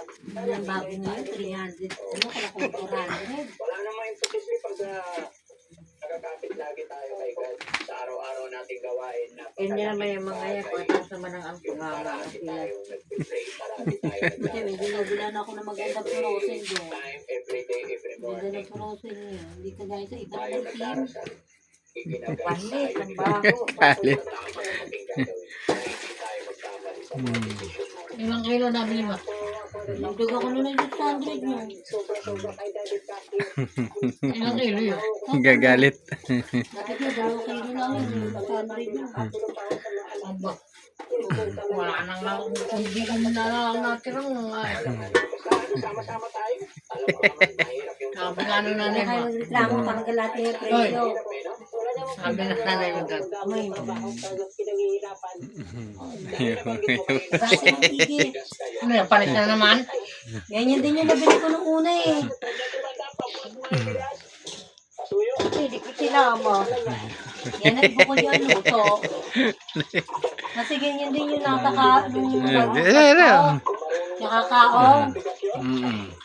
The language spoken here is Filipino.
Ang bago na yun, 300. Ano, kala ko 400. Wala namang imposible pag uh, nakakapit lagi tayo kay God sa araw-araw nating gawain na Yan nila may mga yan, pagkatapos naman ang yung tayo Kasi may ginugulan ako na maganda prosin doon. time, every day, every Ganda morning. ng prosin niya. Hindi ka gaya sa ibang team. Palit, ang bago. Palit. Tama ang ating gagawin. Hindi Nagdag ako na ng 600 niya. Ilang kilo yun? Gagalit. Dapat na, dalawa kayo lang yun. 600 niya. Aba. Wala nang lang. Hindi ko na lang natirang. Sama-sama tayo. Alam ko naman, mahirap yung Sabi nga nung nanay kayo mo. magreklamo, parang kalati yung presyo. Sabi na nanay mo dad. Ano yan, palit na naman? Ganyan din yung nabili ko nung una eh. Pwede ko sinama. Yan ang bukol yung luto. Kasi ganyan din yung nakaka... Nung Eh, eh, eh. nakakaon. Mm.